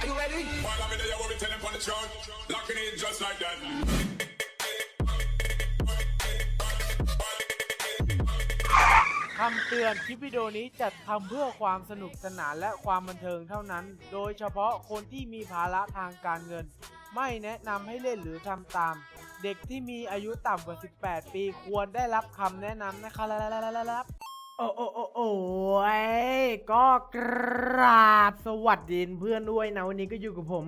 Are you ready? While I'm in there, what we tell them on the throne. Locking in just like that. คำเตือนคลิปวิดีโอนี้จัดทำเพื่อความสนุกสนานและความบันเทิงเท่านั้น โดยเฉพาะคนที่มีภาระทางการเงิน ไม่แนะนำให้เล่นหรือทำตาม เด็กที่มีอายุต่ำกว่า 18 ปีควรได้รับคำแนะนำนะครับ โอ้โอ้โอ้โอ้ยก็กราบสวัสดีเพื่อนด้วยนะวันนี้ก็อยู่กับผม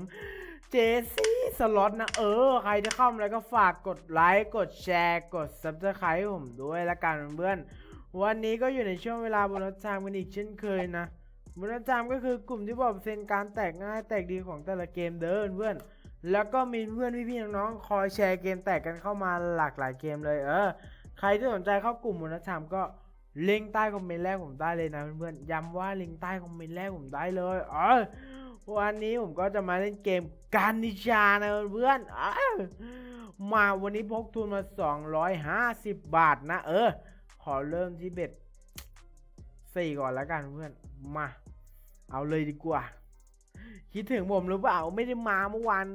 เจซี่สล็อตนะเออ ใครจะเข้ามาแล้วก็ฝากกดไลค์กดแชร์กด Subscribe ผมด้วยละกันเพื่อน วันนี้ก็อยู่ในช่วงเวลาบนัสไทม์กันอีกเช่นเคยนะบนัสไทม์ก็คือกลุ่มที่บอกเปอร์เซ็นต์การแตกง่ายแตกดีของแต่ละเกมเดินเพื่อน แล้วก็มีเพื่อนพี่ๆน้องๆคอยแชร์เกมแตกกันเข้ามาหลากหลายเกมเลยเออ ใครที่สนใจเข้ากลุ่มบนัสไทม์ก็ ลิงใต้คอมเมนต์แรกผมได้เลยนะเพื่อนๆย้ำว่าลิงใต้คอมเมนต์แรกผมได้เลยเออวันนี้ผมก็จะมาเล่นเกมการนิชานะเพื่อนๆเออมาวันนี้พกทุนมา 250 บาทนะ เออ ขอเริ่มที่เบ็ดสี่ก่อนแล้วกันเพื่อนมา เอาเลยดีกว่า คิดถึงผมหรือเปล่าไม่ได้มาเมื่อวาน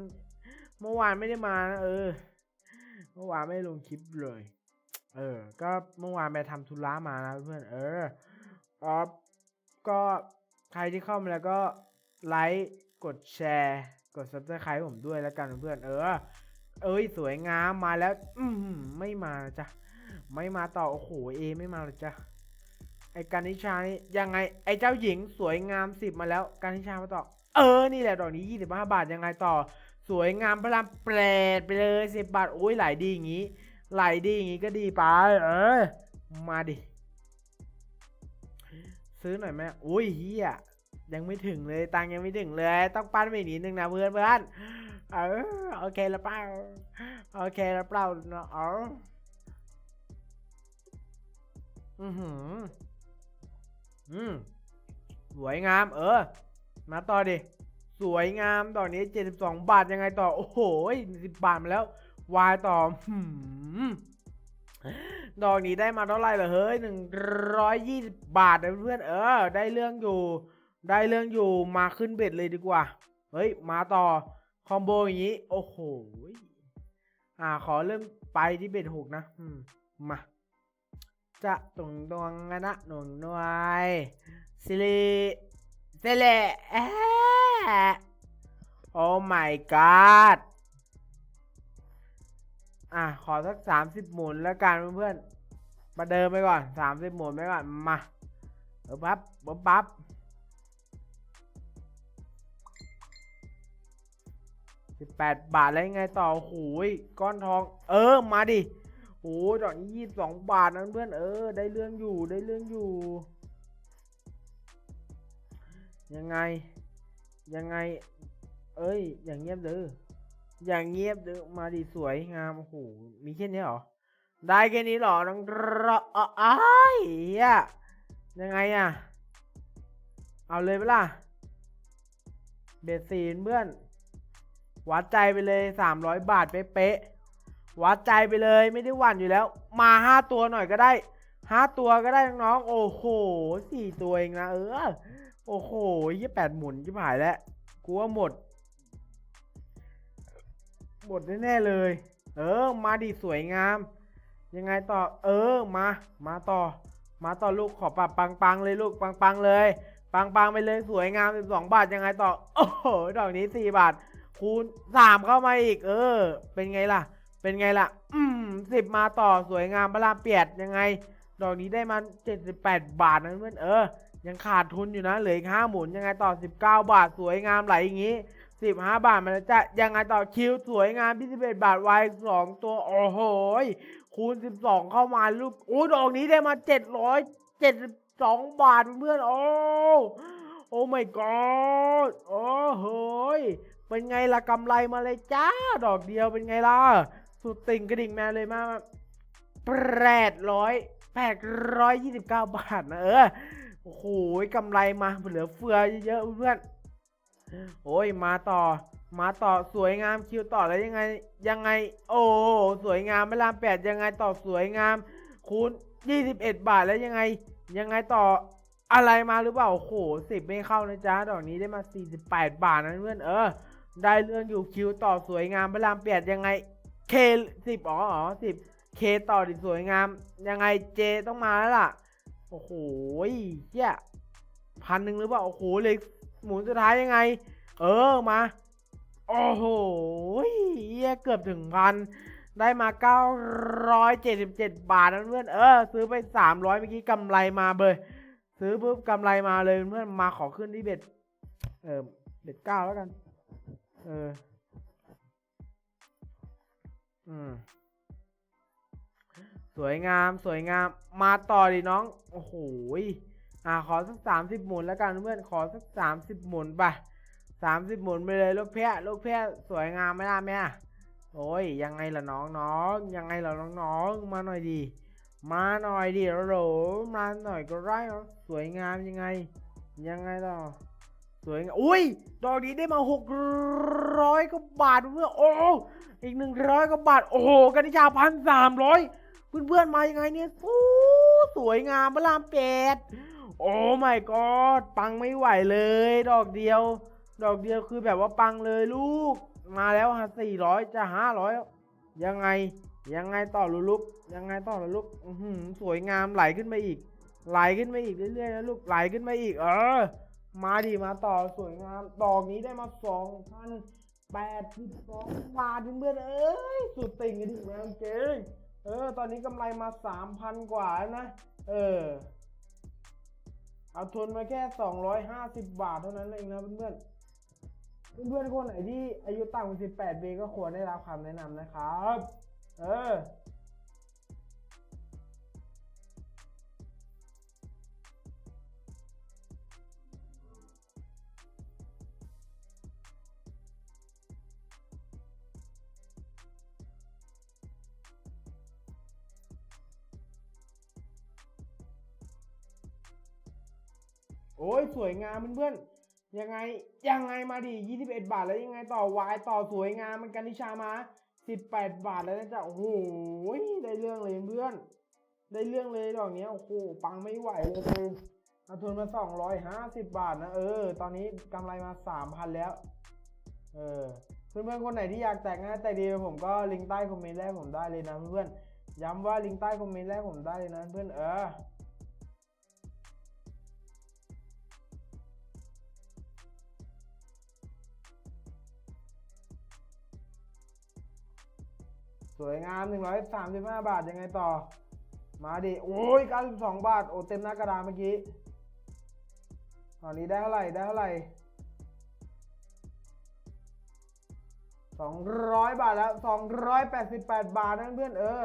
เมื่อวานไม่ได้มานะเออ เมื่อวานไม่ลงคลิปเลย เออ ก็เมื่อวานไปทำธุระมานะเพื่อน เอออ๋อก็ใครที่เข้ามาแล้วก็ไลค์ กดแชร์ กด subscribe ผมด้วยแล้วกันเพื่อน เออ เอ้ย สวยงามมาแล้ว อืมไม่มาจ้ะ ไม่มาต่อ โอ้โห เอ ไม่มาเลยจ้ะ ไอ้การนิชานี่ยังไง ไอ้เจ้าหญิงสวยงามสิบมาแล้ว การนิชามาต่อ เออ นี่แหละดอกนี้ยี่สิบห้าบาทยังไงต่อ สวยงามพระรามแปดไปเลยสิบบาท โอ้ยหลดีอย่างงี้ ไหลดีอย่างงี้ก็ดีไป เออ มาดิ ซื้อหน่อยไหมอุ้ยเฮียยังไม่ถึงเลย ตังยังไม่ถึงเลย ต้องปั้นไปอีกนิดนึงนะเพื่อนเพื่อนเออโอเคแล้วเปล่าโอเคแล้วเปล่าเนาะอ๋ออือหือ อืมสวยงาม เออ มาต่อดิ สวยงามตอนนี้ 72 บาทยังไงต่อ โอ้โหสิบบาทมาแล้ว วายต่อหืม ดอกนี้ได้มาเท่าไหร่เหรอเฮ้ยหนึ่งร้อยยี่สิบบาทนะเพื่อนเออ ได้เรื่องอยู่ ได้เรื่องอยู่มาขึ้นเบ็ดเลยดีกว่า เฮ้ย มาต่อ คอมโบอย่างนี้ โอ้โหอ่า ขอเริ่มไปที่เบ็ดหกนะอืมมาจะตรงดวงนะหน่วงหน่วยสิริเซเลแอะโอ้ my god อะขอสักสามสิบหมุนแล้วกันเพื่อนๆมาเดินไปก่อนสามสิบหมุนไปก่อนมาเออปั๊บปั๊บปั๊บสิบแปดบาทแล้วยังไงต่อโอ้ยก้อนทอง เออมาดิโอ้ดอกนี้ยี่สิบสองบาทนะเพื่อนเออ ได้เรื่องอยู่ได้เรื่องอยู่ ยังไงยังไง เอ้ยอย่างเงียบเด้อ อย่างเงียบเดมาดิสวยงามโอ้โหมีแค่นี้หรอ ได้แค่นี้หรอน้องรออ้ายเหี้ยยังไงอะเอาเลยเปล่าเบสซีนเพื่อน วัดใจไปเลยสามร้อยบาทเป๊ะๆวัดใจไปเลยไม่ได้หวั่นอยู่แล้ว มาห้าตัวหน่อยก็ได้ห้าตัวก็ได้น้องๆโอ้โหสี่ตัวเองนะเออ โอ้โหยี่แปดหมุนชิบหายแล้วกูว่าหมด หมดแน่ๆเลย เออ มาดิสวยงาม ยังไงต่อ เออ มา มาต่อ มาต่อลูกขอปรับปังๆเลยลูกปังๆเลย ปังๆไปเลยสวยงาม 12 บาทยังไงต่อ โอ้โห ดอกนี้ 4 บาท คูณ 3 เข้ามาอีก เออ เป็นไงล่ะ เป็นไงล่ะ อืมสิบมาต่อสวยงามพระรามเปียดยังไง ดอกนี้ได้มา 78 บาทนะเพื่อน เออ ยังขาดทุนอยู่นะ เหลืออีกห้าหมุนยังไงต่อ 19 บาทสวยงามไหลอย่างงี้ 15บาทมันจะยังไงต่อคิวสวยงาม21บาทวายสองตัว โอ้โหคูณ12เข้ามาลูกโอ้ดอกนี้ได้มา772บาทเพื่อนโอ้โอ้ my god โอ้โหเป็นไงล่ะกำไรมาเลยจ้า ดอกเดียวเป็นไงล่ะ สุดติ่งกระดิ่งแมวเลยมากแปดร้อยแปดร้อยยี่สิบเก้าบาทนะเออ โอ้โหกำไรมาเหลือเฟือเยอะเพื่อน โอ้ยมาต่อ มาต่อสวยงามคิวต่อแล้วยังไงยังไง โอ้สวยงามไม่ลามแปดยังไงต่อสวยงาม คูณ21บาทแล้วยังไง ยังไงต่ออะไรมาหรือเปล่าโอ้โหสิบไม่เข้านะจ๊ะดอกนี้ได้มา48บาทนะเพื่อนเออ ได้เรื่องอยู่คิวต่อสวยงามพระรามเปียดยังไงเคสิบอ๋ออ๋อสิบเคต่อดิสวยงาม ยังไงเจต้องมาแล้วล่ะ โอ้โหเฮียพันหนึ่งหรือเปล่าโอ้โหเหลย หมุนสุดท้ายยังไง เออมา โอ้โหเฮียเกือบถึงพันได้มา 977 บาทนะเพื่อน เออ ซื้อไป 300 เมื่อกี้กำไรมาเบยซื้อปุ๊บกำไรมาเลยเพื่อนมาขอขึ้นที่เบ็ด เออเบ็ดเก้าแล้วกัน เออ อืม สวยงาม สวยงาม มาต่อดิน้อง โอ้โห อ่าขอสักสามสิบหมุนแล้วกันเพื่อนขอสักสามสิบหมุนไปสามสิบหมุนไปเลยลูกแพะลูกแพะสวยงามไหมล่ะแม่โอ้ยยังไงล่ะน้องน้องยังไงล่ะน้องน้องมาหน่อยดี มาหน่อยดิโหลมาหน่อยก็ได้สวยงามยังไง ยังไงต่อสวยงามอุ้ยดอกนี้ได้มาหกร้อยกว่าบาทเพื่อนโอ้อีกหนึ่งร้อยกว่าบาทโอ้โหกันิชาพันสามร้อยเพื่อนๆมายังไงเนี่ยโอ้สวยงามพระรามเป็ด โอ้ไม่กอดปังไม่ไหวเลย ดอกเดียว ดอกเดียวคือแบบว่าปังเลยลูก มาแล้วฮะสี่ร้อยจะห้าร้อยยังไง ยังไงต่อลูกลุกยังไงต่อลูกอื้อหือสวยงามไหลขึ้นไปอีก ไหลขึ้นไปอีกเรื่อยๆนะลูกไหลขึ้นไปอีก เออ มาดิมาต่อสวยงามดอกนี้ได้มาสองพันแปดสิบสองบาทเพื่อนเอ้ยสุดติ่งกันดิแมวเจ๊เออ ตอนนี้กำไรมาสามพันกว่าแล้วนะ เออ เอาทุนมาแค่สองร้อยห้าสิบบาทเท่านั้นเองนะเพื่อนๆเพื่อนๆคนไหนที่อายุต่ำกว่า18ปีก็ควรได้รับคำแนะนำนะครับ เออ โอ้ยสวยงามเพื่อนๆยังไงยังไงมาดิ21 บาทแล้วยังไงต่อวายต่อสวยงามมันกันนิชามา 18 บาทแล้วนะจ๊ะโอ้โหได้เรื่องเลยเพื่อน ได้เรื่องเลยดอกเนี้ยโอ้โหปังไม่ไหวเลยเอาทุนมา 250 บาทนะเออ ตอนนี้กำไรมา 3,000 แล้ว เออเพื่อนๆคนไหนที่อยากแตกง่ายแตกดีผมก็ลิงก์ใต้คอมเมนต์แรกผมได้เลยนะเพื่อนๆย้ำว่าลิงก์ใต้คอมเมนต์แรกผมได้เลยนะเพื่อนเออ สวยงาม 135 บาทยังไงต่อ มาดิ โอ้ย 92 บาท โอ้เต็มหน้ากระดานเมื่อกี้ ตอนนี้ได้เท่าไหร่ ได้เท่าไหร่ 200 บาทแล้ว 288 บาทนะเพื่อนเออ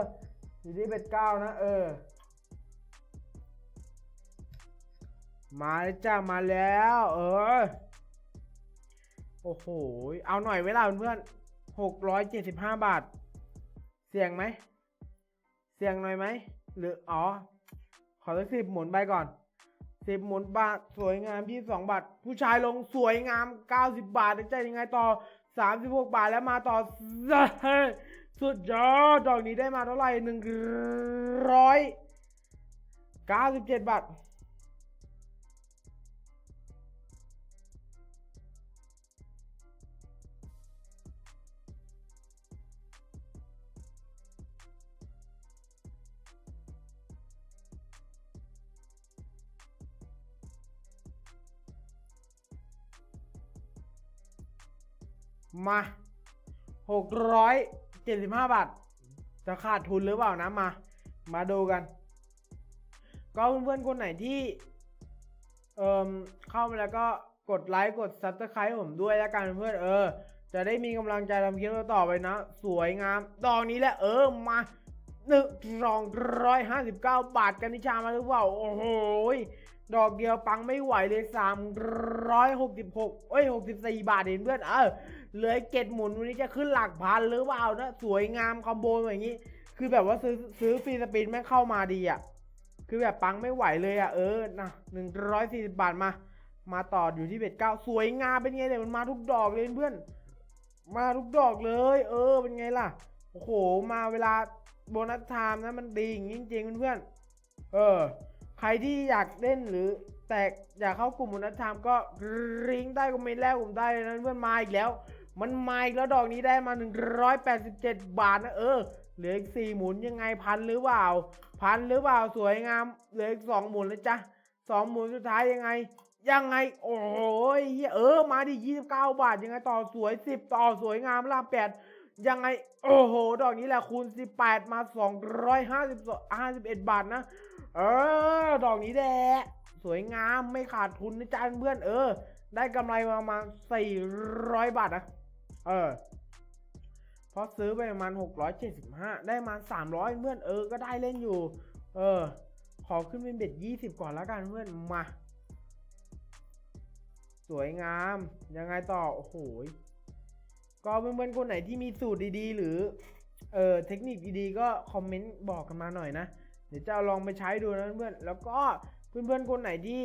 อยู่ที่เป็ดเก้านะ เออ มาจ้ามาแล้ว เออ โอ้โห เอาหน่อยเวลาเพื่อนๆ675 บาท เสี่ยงไหม เสี่ยงหน่อยไหม หรืออ๋อ ขอสักสิบหมุนไปก่อนสิบหมุนบาทสวยงามยี่สองบาท ผู้ชายลงสวยงามเก้าสิบบาทจะยังไงต่อสามสิบหกบาทแล้วมาต่อ สุดยอดดอกนี้ได้มาเท่าไหร่หนึ่งร้อยเก้าสิบเจ็ดบาท มาหกร้อยเจ็ดสิบห้าบาท จะขาดทุนหรือเปล่านะมา มาดูกัน ก็เพื่อนๆคนไหนที่ เอ่มเข้ามาแล้วก็กดไลค์กด subscribe ผมด้วยแล้วกันเพื่อนเออ จะได้มีกำลังใจทำคลิปต่อไปนะ สวยงามดอกนี้แหละเออมาหนึ่งสองร้อยห้าสิบเก้าบาทกันนิชามาหรือเปล่า โอ้โหดอกเดียวปังไม่ไหวเลยสามร้อยหกสิบหกเอ้ยหกสิบสี่บาทเองเพื่อนเออ เหลือเจ็ดหมุนวันนี้จะขึ้นหลักพันหรือเปล่านะสวยงามคอมโบอย่างนี้ คือแบบว่าซื้อซื้อฟรีสปินแม่งเข้ามาดีอะคือแบบปังไม่ไหวเลยอะเออนะหนึ่งร้อยสี่สิบาทมา มาต่ออยู่ที่เบ็ดเก้าสวยงามเป็นไงเนี่ยมันมาทุกดอกเลยเพื่อน มาทุกดอกเลย เออเป็นไงล่ะโอ้โหมาเวลาโบนัสไทม์นะมันดีอย่างจริงๆเพื่อนเออ ใครที่อยากเล่นหรือแตแต่อยากเข้ากลุ่มบุญธรรมก็ลิงก์ใต้คอมเมนต์แรกผมได้นะเพื่อนมาอีกแล้ว มันมาอีกแล้วดอกนี้ได้มา 187 บาทนะเออ เหลืออีกสี่หมุนยังไงพันหรือเปล่า พันหรือเปล่าสวยงาม เหลืออีกสองหมุนเลยจ้ะสองหมุนสุดท้ายยังไง ยังไง โอ้ยเหี้ยเออ มาดิ 29 บาทยังไงต่อสวย10ต่อสวยงามลาแปดยังไง โอ้โห ดอกนี้แหละคูณ 18 มา 250 51 บาทนะ เออ ดอกนี้แหละสวยงามไม่ขาดทุนนะจ๊ะเพื่อนเออ ได้กำไรมาประมาณ400 บาทนะ เออเพราะซื้อไปประมาณ 675 ได้มา300 เพื่อนเออ ก็ได้เล่นอยู่ เออ ขอขึ้นเป็นเบ็ด 20 ก่อนแล้วกันเพื่อน มา สวยงาม ยังไงต่อ โอ้โห ก็เพื่อนๆคนไหนที่มีสูตรดีๆ หรือ เออเทคนิคดีๆ ก็คอมเมนต์บอกกันมาหน่อยนะ เดี๋ยวจะลองไปใช้ดูนะเพื่อนๆแล้วก็เพื่อนๆคนไหนที่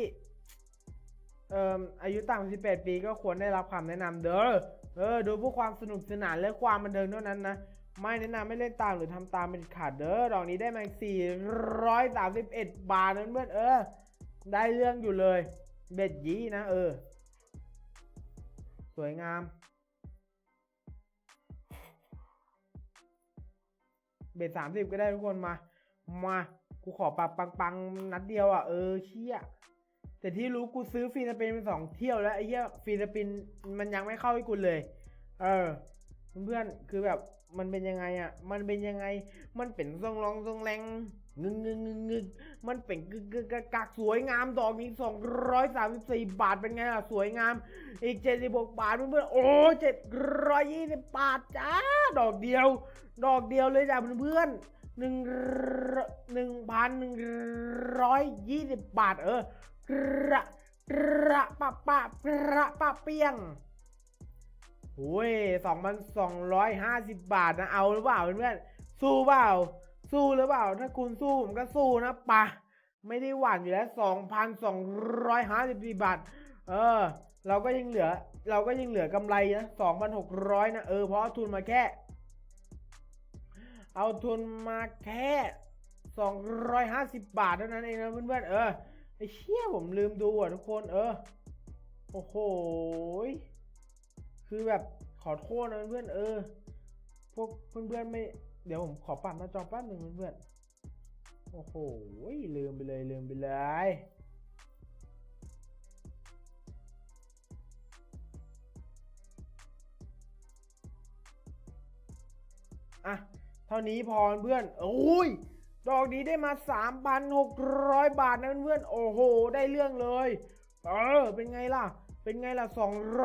เอ่ออายุต่ำกว่า18 ปีก็ควรได้รับคำแนะนำเด้อ เออ ดูเพื่อความสนุกสนานและความบันเทิงเท่านั้นนะ ไม่แนะนำไม่เล่นตามหรือทำตามเป็นขาดเด้อ ดอกนี้ได้มา 431 บาทนะเพื่อนเออ ได้เรื่องอยู่เลย เบ็ดยี่นะ เออ สวยงาม เบ็ดสามสิบก็ได้ทุกคนมา มา กูขอปรับปังๆนัดเดียวอะ เออเชี่ย แต่ที่รู้กูซื้อฟิลิปปินส์ไปสองเที่ยวแล้วไอ้เหี้ยฟิลิปปินส์มันยังไม่เข้าให้กูเลย เออเพื่อนคือแบบมันเป็นยังไงอะ มันเป็นยังไง มันเป็นทรงรองทรงแรงงึงงึงงึงงึงมันเป็นกึกกึกกักกักสวยงามดอกนี้สองร้อยสามสิบสี่บาทเป็นไงล่ะสวยงาม อีกเจ็ดสิบหกบาทเพื่อนๆโอ้เจ็ดร้อยยี่สิบบาทจ้าดอกเดียว ดอกเดียวเลยจ้ะเพื่อนๆหนึ่งหนึ่งพันหนึ่งร้อยยี่สิบบาทเออ ระระปะปะระปะเปียงโอ้ยสองพันสองร้อยห้าสิบบาทนะ เอาหรือเปล่าเพื่อนๆสู้เปล่า สู้หรือเปล่า ถ้าคุณสู้ผมก็สู้นะปะ ไม่ได้หวั่นอยู่แล้วสองพันสองร้อยห้าสิบสี่บาท เออ เราก็ยังเหลือ เราก็ยังเหลือกำไรนะสองพันหกร้อยนะ เออ เพราะเอาทุนมาแค่ เอาทุนมาแค่สองร้อยห้าสิบบาทเท่านั้นเองนะเพื่อนๆ เออ ไอ้เชี่ยผมลืมดูอะทุกคนเออ โอ้โห คือแบบขอโทษนะเพื่อนเออ พวกเพื่อนๆไม่ เดี๋ยวผมขอปรับหน้าจอแป๊บหนึ่งเพื่อนโอ้โห ลืมไปเลยลืมไปเลยอะ เท่านี้พอเพื่อน โอ้ย ดอกนี้ได้มา 3,600 บาทนะเพื่อนๆ โอ้โห ได้เรื่องเลย เออ เป็นไงล่ะ เป็นไงล่ะ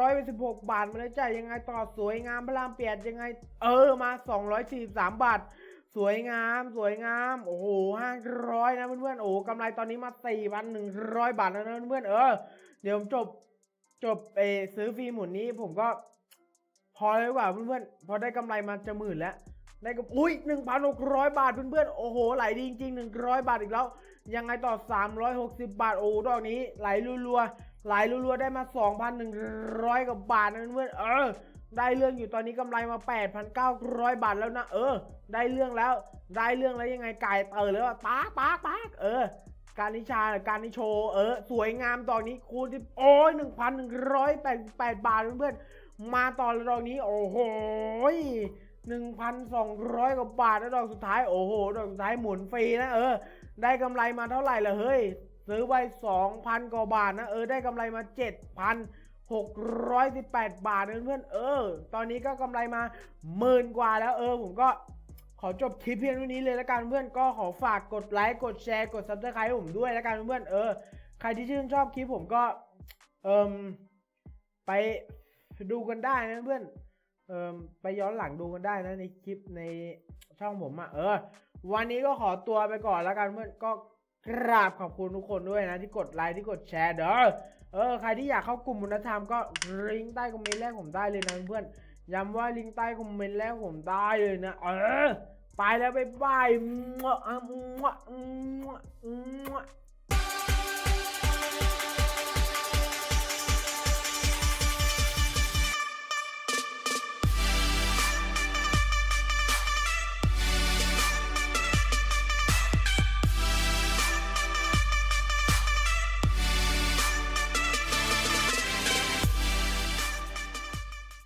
216 บาทมาแล้วจ้ะยังไงต่อสวยงามพระรามเปียดยังไง เออ มา 243 บาท สวยงาม สวยงาม โอ้โห500 นะเพื่อนๆ โอ้โหกำไรตอนนี้มา 4,100 บาทแล้วนะเพื่อนๆ เออ เดี๋ยวผมจบ จบเอซื้อฟรีหมุนนี้ผมก็ พอเลยกว่าเพื่อนๆ พอได้กำไรมาจะหมื่นแล้ว ได้กับอุ้ย1,600 บาทเพื่อนๆ โอ้โห ไหลดีจริงๆ 100 บาทอีกแล้ว ยังไงต่อ 360 บาท โอ้ดอกนี้ ไหลรัวๆ ไหลรัวๆ ได้มา 2,100กับบาทนะเพื่อนๆ เออ ได้เรื่องอยู่ตอนนี้กำไรมา 8,900 บาทแล้วนะ เออ ได้เรื่องแล้ว ได้เรื่องแล้วยังไงไก่เตอแล้วอะป๊ากปากปากเออ การนิชาการนิโช เออ สวยงามตอนนี้คูณที่โอ้ย1,188 บาทเพื่อนๆ มาต่อแล้วดอกนี้ โอ้โห 1,200 กว่าบาทแล้วดอกสุดท้ายโอ้โห ดอกสุดท้ายหมุนฟรีนะเออ ได้กำไรมาเท่าไหร่ล่ะเฮ้ย ซื้อไว้2,000 กว่าบาทนะเออได้กำไรมา 7,618 บาทนเพื่อนเออ ตอนนี้ก็กำไรมาหมื่นกว่าแล้วเออ ผมก็ขอจบคลิปเพียงเท่านี้เลยแล้วกันเพื่อนก็ขอฝากกดไลค์กดแชร์กด subscribe ให้ผมด้วยแล้วกันเพื่อนเออ ใครที่ชื่นชอบคลิปผมก็เอิมไปดูกันได้นะเพื่อน เออไปย้อนหลังดูกันได้นะในคลิปในช่องผมอะ่ะเออ วันนี้ก็ขอตัวไปก่อนแล้วกันเพื่อนก็กราบขอบคุณทุกคนด้วยนะที่กดไลค์ที่กดแชร์เด้อเออใครที่อยากเข้ากลุ่มบุญธรรมก็ลิงก์ใต้คอมเมนต์แรกผมได้เลยนะเพื่อนย้ำว่าลิงก์ใต้คอมเมนต์แรกผมได้เลยนะเออไปแล้วบ๊ายบาย